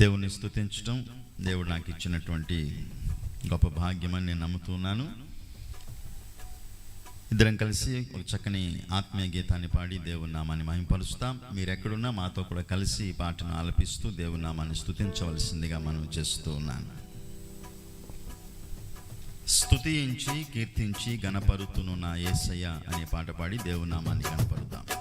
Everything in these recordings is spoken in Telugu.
దేవుని స్థుతించడం దేవుడు నాకు ఇచ్చినటువంటి గొప్ప భాగ్యమని నేను నమ్ముతున్నాను. ఇద్దరం కలిసి ఒక చక్కని ఆత్మీయ గీతాన్ని పాడి దేవుని నామాన్ని మహింపరుస్తాం. మీరు ఎక్కడున్నా మాతో కూడా కలిసి ఈ పాటను ఆలపిస్తూ దేవుని నామాన్ని స్థుతించవలసిందిగా మనం చేస్తూ ఉన్నాను. స్థుతించి కీర్తించి గణపరుతును నా ఏసయ్య అనే పాట పాడి దేవునామాన్ని గణపరుతాం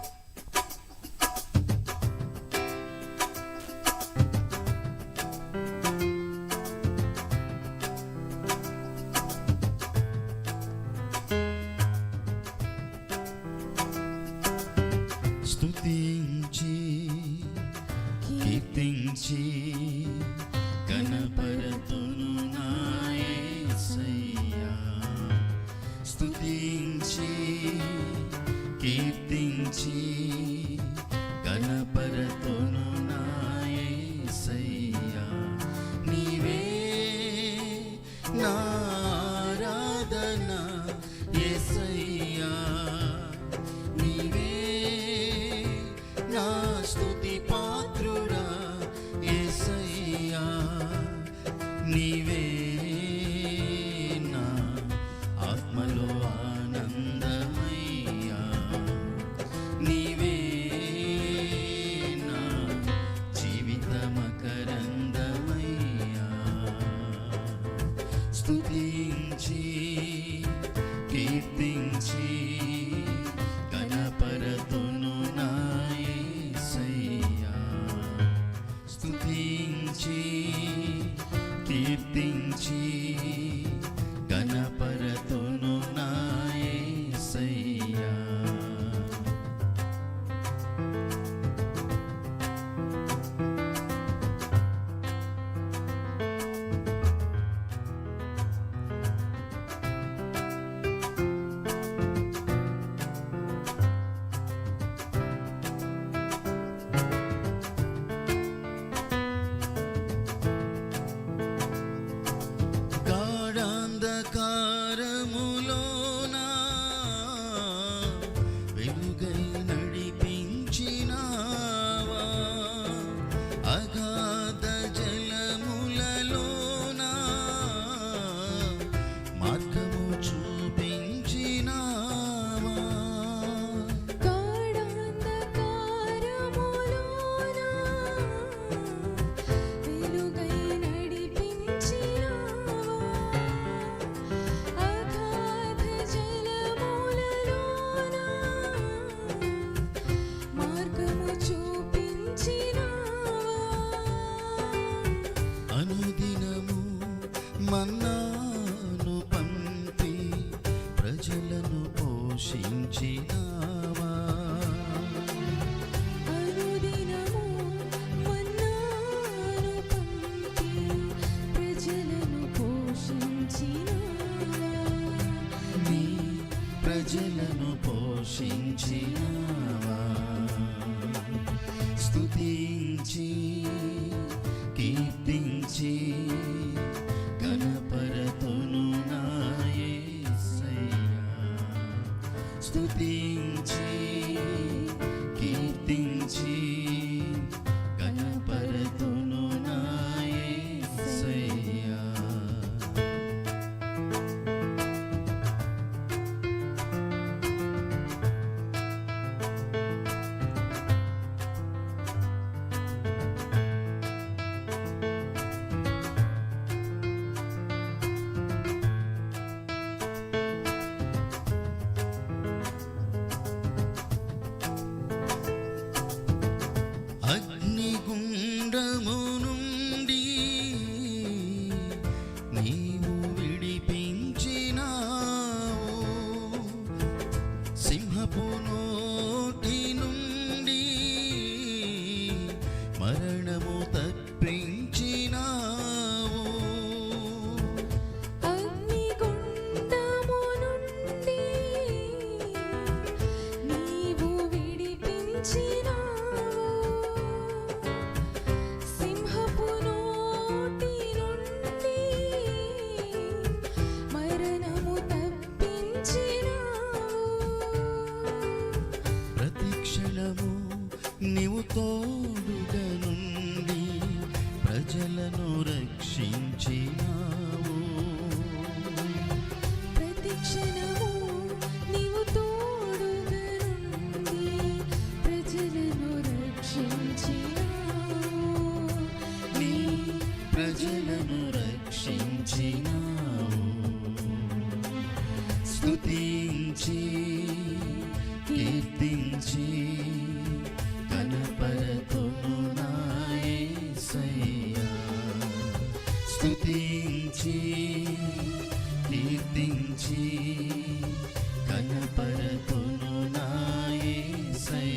కీర్తించి కీర్తించి. To estudie. రక్షించినావు నీవు ప్రజలను రక్షించినావు నీ ప్రజలను రక్షించినావు స్తుతించి కీర్తించి కీర్తించి కనపరతును నా సై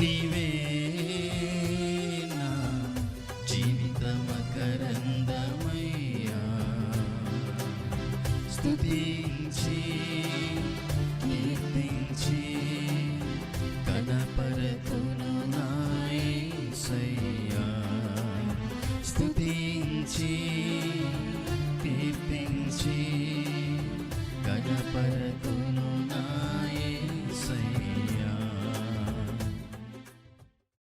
నీవే